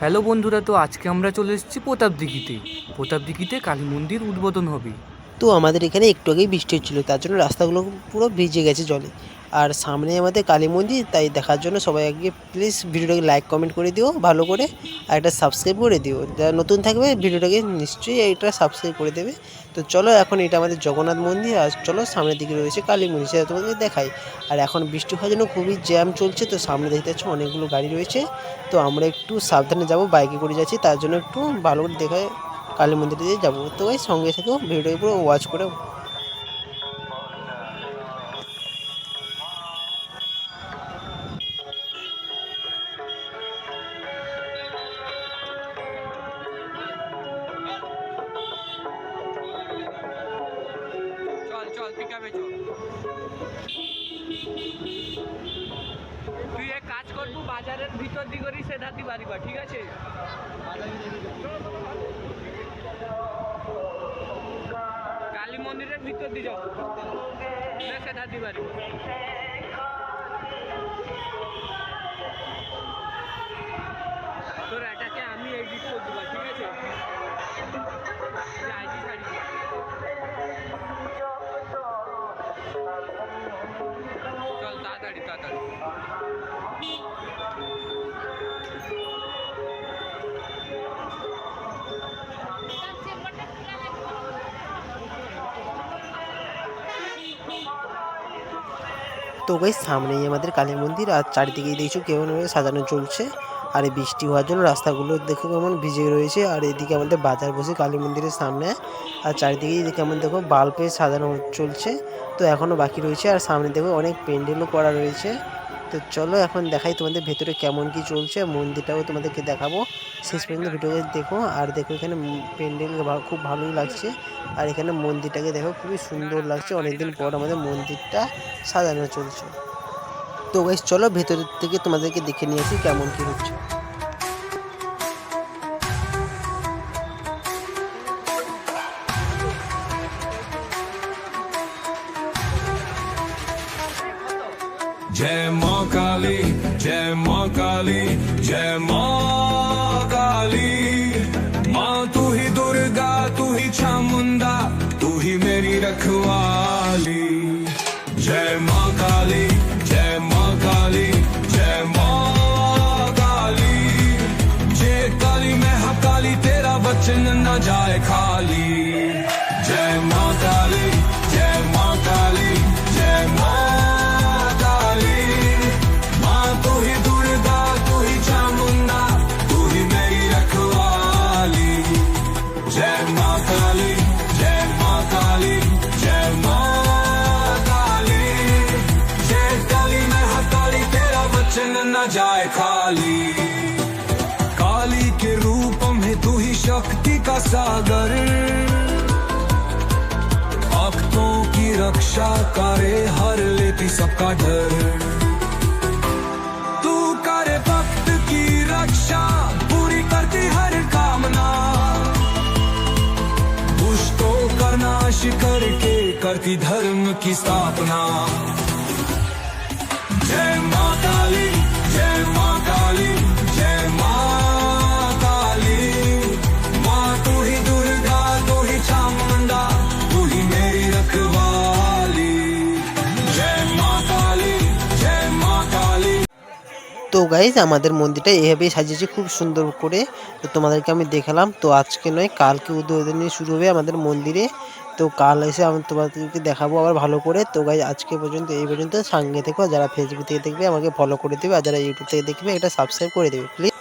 Hello বন্ধুরা তো আজকে আমরা চলে এসেছি প্রতাপদিঘিতে প্রতাপদিঘিতে কালী মন্দির উদ্বোধন হবে। তো আমাদের এখানে একটু আগেই বৃষ্টি হচ্ছিল, তার জন্য রাস্তাগুলো পুরো ভিজে গেছে জলে। আর সামনে আমাদের কালী মন্দির, তাই দেখার জন্য সবাই আগে প্লিজ ভিডিওটাকে লাইক কমেন্ট করে দিও ভালো করে, আর একটা সাবস্ক্রাইব করে দিও। যারা নতুন থাকবে ভিডিওটাকে নিশ্চয়ই এটা সাবস্ক্রাইব করে দেবে। তো চলো এখন এটা আমাদের জগন্নাথ মন্দির, আর চলো সামনের দিকে রয়েছে কালী মন্দির, সেটা তোমাদেরকে দেখাই। আর এখন বৃষ্টি হওয়ার জন্য খুবই জ্যাম চলছে, তো সামনে দেখতে পাচ্ছ অনেকগুলো গাড়ি রয়েছে। তো আমরা একটু সাবধানে যাব বাইকে করে যাচ্ছি, তার জন্য একটু ভালো করে দেখায় কালী মন্দিরে দিয়ে যাব। তো ওই সঙ্গে সাথেও ভিডিও পুরো ওয়াচ করে তুই এক কাজ করব বাজারের ভিতর দিকরই সেধাতি বাড়িবা, ঠিক আছে কালী মন্দিরের ভিতর দিয়ে যাও। সেধাতি বাড়ি তোর তো ওই সামনেই আমাদের কালী মন্দির আর চারিদিকেই দেখছ কেমন ভাবে সাজানো চলছে। আর এই বৃষ্টি হওয়ার জন্য রাস্তাগুলো দেখো কেমন ভিজে রয়েছে। আর এদিকে আমাদের বাজার বসে কালী মন্দিরের সামনে। আর চারিদিকেই কেমন দেখো বাল্বে সাজানো চলছে। তো এখনও বাকি রয়েছে। আর সামনে দেখো অনেক প্যান্ডেলও করা রয়েছে। তো চলো এখন দেখাই তোমাদের ভেতরে কেমন কি চলছে। মন্দিরটাও তোমাদেরকে দেখাবো। শেষ পর্যন্ত ভিডিওকে দেখো। আর দেখো এখানে প্যান্ডেল খুব ভালোই লাগছে। আর এখানে মন্দিরটাকে দেখো খুবই সুন্দর লাগছে। অনেকদিন পর আমাদের মন্দিরটা সাজানো চলছে। তো বেশ চলো ভেতর থেকে তোমাদেরকে দেখে নিয়ে আসি কেমন কি হচ্ছে। जय माँ काली, जय माँ काली, जय माँ काली। माँ, तू ही दुर्गा, तू ही चामुंडा, तू ही मेरी रखवाली। जय माँ काली, जय माँ काली, जय माँ काली। जय काली मैं हकाली, तेरा वचन न जाए खाली। खाली काली के रूप में तू ही शक्ति का सागर। भक्तों की रक्षा करे हर लेती सबका डर। तू करे भक्त की रक्षा, पूरी करती हर कामना। दुष्टों का नाश करके करती धर्म की स्थापना। जय माँ काली जय माँ তো গাইজ আমাদের মন্দিরটা এভাবেই সাজিয়েছি, খুব সুন্দর করে। তো তোমাদেরকে আমি দেখালাম, তো আজকে নয়, কালকে উদ্বোধনী শুরু হবে আমাদের মন্দিরে। তো কাল এসে আমি তোমাদেরকে দেখাবো আবার ভালো করে। তো গাইজ আজকে পর্যন্ত, এই পর্যন্ত। সঙ্গে থেকো, যারা ফেসবুক থেকে দেখবে, আমাকে ফলো করে দেবে, আর যারা ইউটিউব থেকে দেখবে, এটা সাবস্ক্রাইব করে দেবে প্লিজ